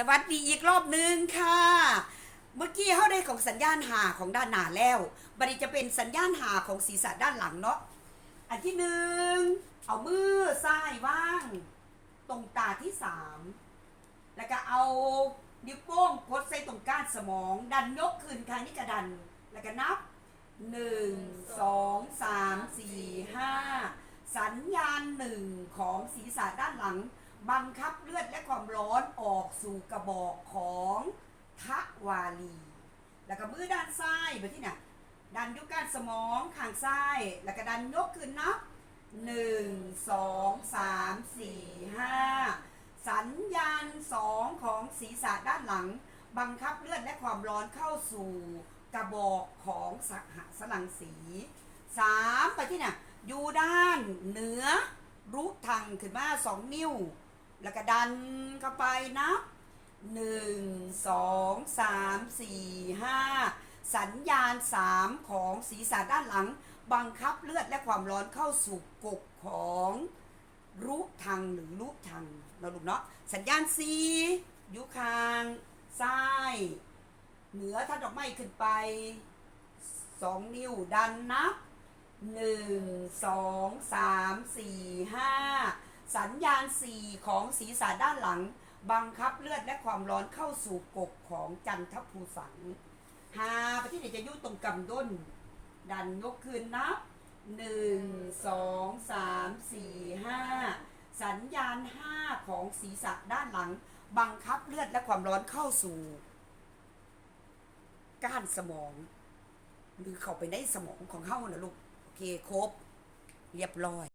สวัสดีอีกรอบหนึ่งค่ะ เมื่อกี้เขาได้ของสัญญาณหาของด้านหน้าแล้วบัดนี้จะเป็นสัญญาณหาของศีรษะด้านหลังเนาะ อันที่หนึ่งเอามือซ้ายว่าง ตรงตาที่สามแล้วก็เอานิ้วโป้งกดใส่ตรงก้านสมอง ดันยกขึ้นครั้งนี้ก็ดัน แล้วก็นับหนึ่งสองสามสี่ห้าสัญญาณหนึ่งของศีรษะด้านหลัง บังคับเลือดและความร้อนออกสู่กระบอกของทวาลีแล้วก็มือด้านซ้ายไปที่น่ะดันยกก้านสมองข้างซ้าย แล้วก็ดันยกขึ้นนับหนึ่งสองสามสี่ห้าสัญญาณสองของศีรษะด้านหลัง บังคับเลือดและความร้อนเข้าสู่กระบอกของสหสลังสีสามไปที่น่ะอยู่ด้านเหนือรุทังขึ้นมาสองนิ้ว แล้วก็ดันเข้าไปนับหนึ่งสองสามสี่ห้าสัญญาณสามของศีรษะด้านหลัง บังคับเลือดและความร้อนเข้าสู่กกของรุทังหรือรุทังเราลูกเนาะสัญญาณสี่อยู่คางซ้าย เหนือท่านดอกไม้ขึ้นไปสองนิ้วดันนับหนึ่งสองสามสี่ห้า สัญญาณสี่ของศีรษะด้านหลัง บังคับเลือดและความร้อนเข้าสู่กกของจันทภูสังหาไปที่ไหนจะยุ่ตรงกำด้น ดันยกคืนนับหนึ่งสองสามสี่ห้าสัญญาณห้าของศีรษะด้านหลัง บังคับเลือดและความร้อนเข้าสู่ก้านสมอง หรือเข้าไปในสมองของเขานะลูก โอเคครบ เรียบร้อย